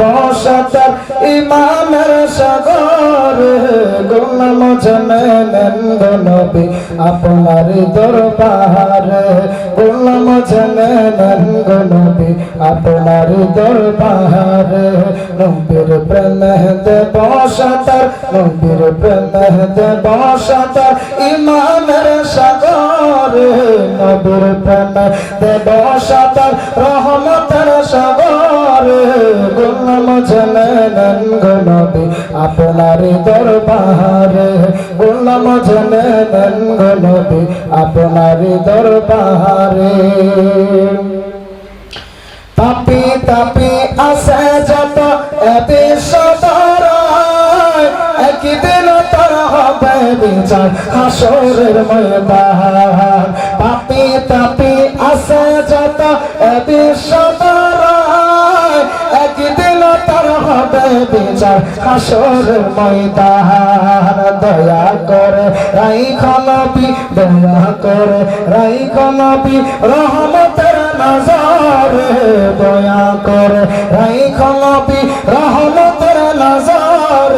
বসতার ইমানের সাগর জনেন নবী, আপনার দরবার। গোলাম জনেন নবী, আপনার দরবার। নবীর প্রেমে বসতার, নবীর প্রেমে বসতার ইমানের সাগর, নবীর প্রেমে বসতার রহমতের সাগর। গোলাম গনবী আপনার দরবারে। গোলাম জনেন গনবী আপনার দরবারে। পাপি তাপি আছে যত পাপি তাপি আছে যত বিচার হাসরের ময়দান, দয়া করে রাই খনবি দয়া করে রাই খনবি রহমতের নজর, দয়া করে রাই খনবি রহমতের নজর,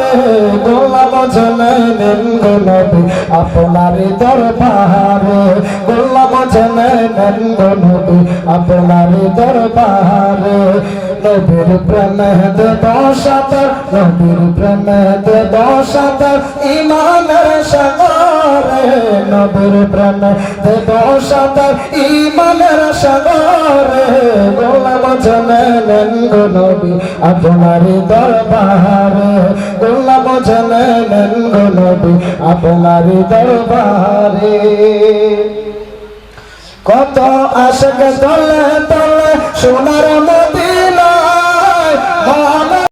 গোলাম জনেন গোলবি আপনার দরবারে জনেন গোলবি আপনার দরবারে নবীর প্রেমে দশাত নবীর প্রেমে দশাত ইমানের সাগরে নবীর প্রেমে দশাত ইমানের সাগরে গোলাম জনেন নবী, আপনার দরবারে গোলাম জনেন নবী, আপনার দরবারে। কত আশক তলে তলে সোনার মদি